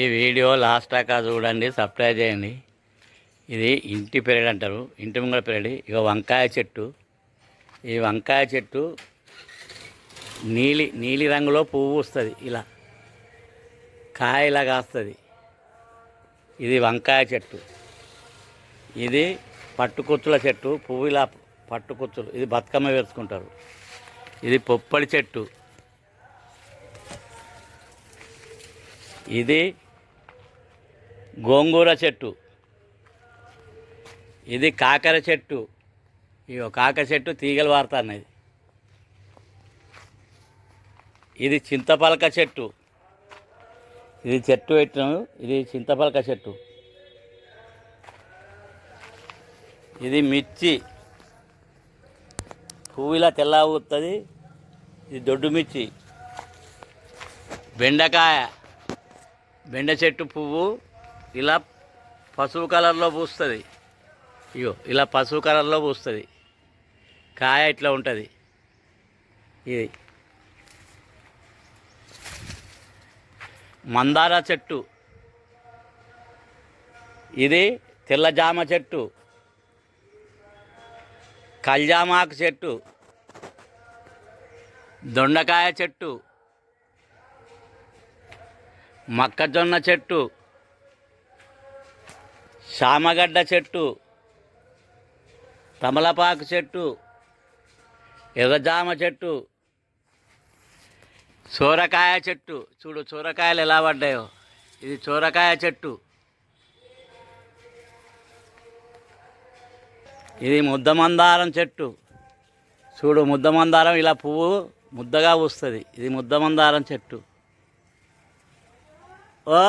ఈ video last దాకా చూడండి సబ్స్క్రైబ్ చేయండి. ఇది ఇంటి పెరడు అంటారు ఇంటి ముంగల పెరడు. ఇక వంకాయ చెట్టు. ఈ వంకాయ చెట్టు నీలి నీలి రంగులో పువ్వు వస్తుంది ఇలా. కాయలా కాస్తుంది ఇది వంకాయ చెట్టు. ఇది పట్టుకొచ్చుల చెట్టు పువ్వు ఇలా పట్టుకొచ్చులు. ఇది బతుకమ్మ వేసుకుంటారు. ఇది పొప్పడి చెట్టు. ఇది గోంగూర చెట్టు. ఇది కాకర చెట్టు. ఇగో కాకర చెట్టు తీగలు వాడతాన్నది ఇది చింతపలక చెట్టు. ఇది చెట్టు పెట్టినాము. ఇది చింతపలక చెట్టు. ఇది మిర్చి. పువ్వు ఇలా తెల్ల ఊస్తుంది ఇది దొడ్డు మిర్చి. బెండకాయ. బెండ చెట్టు పువ్వు. ఇలా పసుపు కలర్లో పూస్తుంది. ఇగో ఇలా పసుపు కలర్లో పూస్తుంది. కాయ ఇట్లా ఉంటుంది. ఇది. మందార చెట్టు. ఇది తెల్ల జామ చెట్టు. కల్జామాకు చెట్టు. దొండకాయ చెట్టు. మొక్కజొన్న చెట్టు. శామగడ్డ చెట్టు తమలపాకు చెట్టు ఎర్రజామ చెట్టు సోరకాయ చెట్టు. చూడు సోరకాయలు ఎలా పడ్డాయో. ఇది సోరకాయ చెట్టు. ఇది ముద్దమందారం చెట్టు. చూడు ముద్దమందారం ఇలా పువ్వు ముద్దగా వస్తుంది ఇది ముద్దమందారం చెట్టు. ఓ